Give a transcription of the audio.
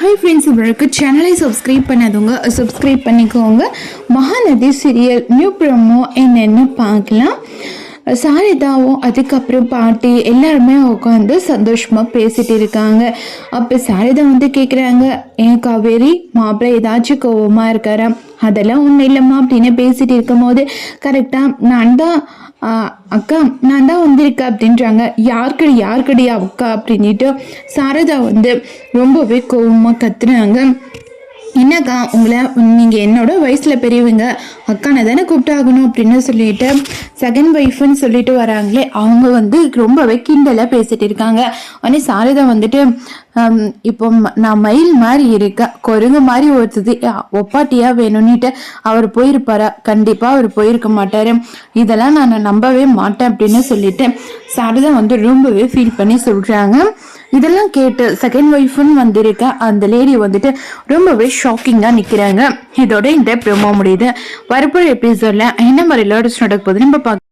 Hi friends இவருக்கு சேனலை subscribe பண்ணாதவங்க சப்ஸ்கிரைப் பண்ணிக்கோங்க. மகாநதி சீரியல் நியூ ப்ரோமோ என்னென்னு பார்க்கலாம். சாரதாவும் அதுக்கப்புறம் பாட்டி எல்லாருமே உட்காந்து சந்தோஷமாக பேசிகிட்டு இருக்காங்க. அப்போ சாரதா வந்து கேட்குறாங்க ஏன் காவேரி மாப்பிள்ளை ஏதாச்சும் கோவமாக இருக்காரா? அதெல்லாம் ஒன்றும் இல்லைம்மா அப்படின்னு பேசிட்டு இருக்கும்போது கரெக்டாக நான் தான் அக்கா நான் தான் வந்திருக்கேன் அப்படின்றாங்க. யாருக்கடி யாருக்கடியா அக்கா? அப்படின்ட்டு சாரதா வந்து ரொம்பவே கோபமாக கத்துனாங்க. என்னக்கா உங்களை நீங்கள் என்னோட வயசில் பெரியவங்க அக்கானை தானே கூப்பிட்டாகணும் அப்படின்னு சொல்லிட்டு செகண்ட் ஒய்ஃப்னு சொல்லிட்டு வராங்களே அவங்க வந்து ரொம்பவே கிண்டலாக பேசிட்டு இருக்காங்க. உடனே சாரதா வந்துட்டு ஹம், இப்போ நான் மயில் மாதிரி இருக்கேன் குரங்கு மாதிரி ஒருத்தது ஒப்பாட்டியா வேணும்னுட்டு அவர் போயிருப்பாரா? கண்டிப்பாக அவர் போயிருக்க மாட்டார். இதெல்லாம் நான் நம்பவே மாட்டேன் அப்படின்னு சொல்லிட்டு சாரதா வந்து ரொம்பவே ஃபீல் பண்ணி சொல்கிறாங்க இதெல்லாம் கேட்டு செகண்ட் ஒய்ஃப்னு வந்திருக்க அந்த லேடி வந்துட்டு ரொம்பவே ஷாக்கிங்காக நிற்கிறாங்க இதோட இந்த ப்ரோமோ முடியுது. வரப்போகிற எபிசோடில் என்ன மாதிரி லேடஸ் நடக்க போகுது நம்ம பார்க்க